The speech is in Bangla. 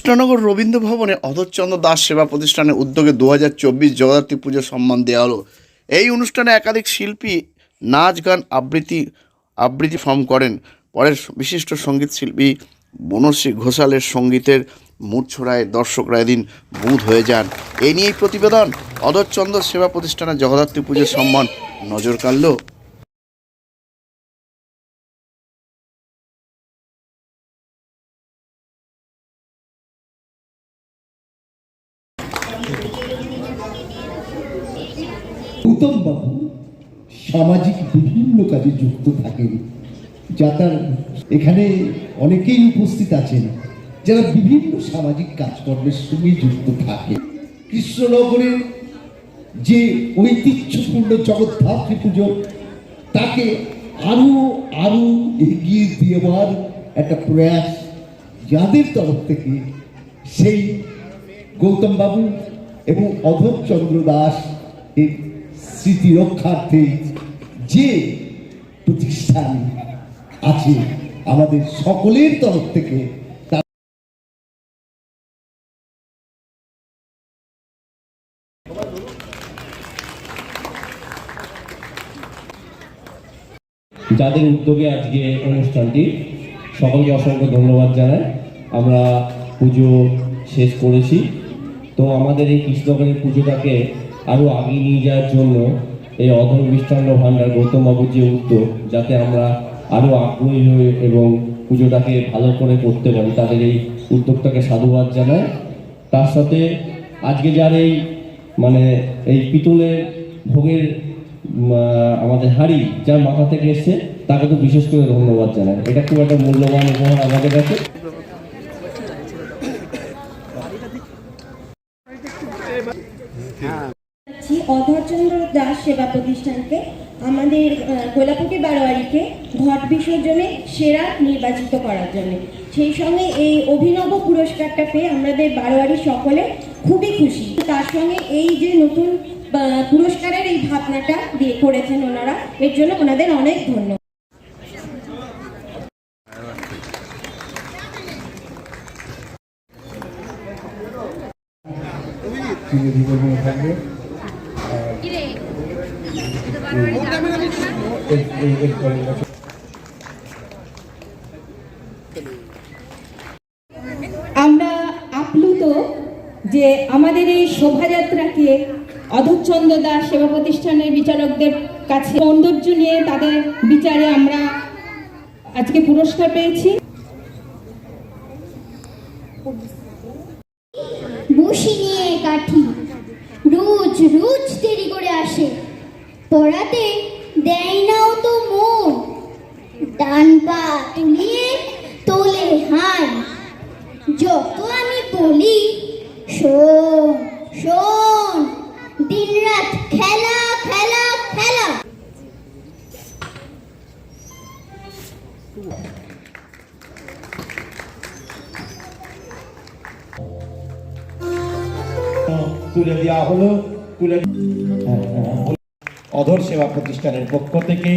কৃষ্ণনগর রবীন্দ্র ভবনে অধরচন্দ্র দাস সেবা প্রতিষ্ঠানের উদ্যোগে দু হাজার চব্বিশ জগদ্ধাত্রী পুজো সম্মান দেওয়া হলো। এই অনুষ্ঠানে একাধিক শিল্পী নাচ, গান, আবৃত্তি আবৃত্তি ফর্ম করেন। পরে বিশিষ্ট সংগীত শিল্পী বনশ্রী ঘোষালের সঙ্গীতের মূর্ছড়ায় দর্শকরা এদিন বুধ হয়ে যান। এই নিয়েই প্রতিবেদন। অধরচন্দ্র সেবা প্রতিষ্ঠানের জগদ্ধাত্রী পুজোর সম্মান নজর কাড়ল গৌতম বাবু সামাজিক বিভিন্ন কাজে যুক্ত থাকেন। যা তার এখানে অনেকেই উপস্থিত আছেন, যারা বিভিন্ন সামাজিক কাজকর্মের সঙ্গে যুক্ত থাকে কৃষ্ণনগরের যে ঐতিহ্যপূর্ণ জগদ্ধাত্রী পুজো, তাকে আরও আরও এগিয়ে দেওয়ার একটা প্রয়াস যাদের তরফ থেকে সেই গৌতমবাবু এবং অধর চন্দ্র দাস স্মৃতি রক্ষার্থে যে প্রতিষ্ঠান আছে আমাদের সকলের তরফ থেকে যাদের উদ্যোগে আজকে অনুষ্ঠানটি, সকলকে অসংখ্য ধন্যবাদ জানাই। আমরা পুজো শেষ করেছি। তো আমাদের এই কৃষ্ণগরের পুজোটাকে আরও আগিয়ে নিয়ে যাওয়ার জন্য এই অধর মিষ্টান্ন ভাণ্ডার গৌতম বাবুর যে উদ্যোগ, যাতে আমরা আরও আগ্রহী হয়ে এবং পুজোটাকে ভালো করে করতে পারি, তাদের এই উদ্যোগটাকে সাধুবাদ জানাই। তার সাথে আজকে যার এই মানে এই পিতলের ভোগের আমাদের হাড়ি যার মাথা থেকে এসছে, তাকে তো বিশেষ করে ধন্যবাদ জানাই। এটা খুব একটা মূল্যবান উপহার আমাদের কাছে যাচ্ছি অধরচন্দ্র দাস সেবা প্রতিষ্ঠানকে আমাদের আহ, গোলাপুটি বারোয়ারিকে ঘট বিসর্জনে সেরা নির্বাচিত করার জন্য। সেই সঙ্গে এই অভিনব পুরস্কারটা পেয়ে আমাদের বারোয়ারি সকলে খুবই খুশি। তার সঙ্গে এই যে নতুন পুরস্কারের এই ভাবনাটা দিয়ে করেছেন ওনারা এর জন্য ওনাদের অনেক ধন্যবাদ। মনে থাকবে আমরা আপ্লুত যে আমাদের এই শোভাযাত্রাকে অধরচন্দ্র দাস সেবা প্রতিষ্ঠানের বিচারকদের কাছে সৌন্দর্য নিয়ে তাদের বিচারে আমরা আজকে পুরস্কার পেয়েছি। বসি নিয়ে কাঠি পড়াতে দেয় নাও তো মন। ডান পা তুলিয়ে তোলে হাই। যত আমি বলি, শোন শোন। দিনরাত খেলা খেলা খেলা। তুলে দেওয়া হলো, তুলে অধর সেবা প্রতিষ্ঠানের পক্ষ থেকে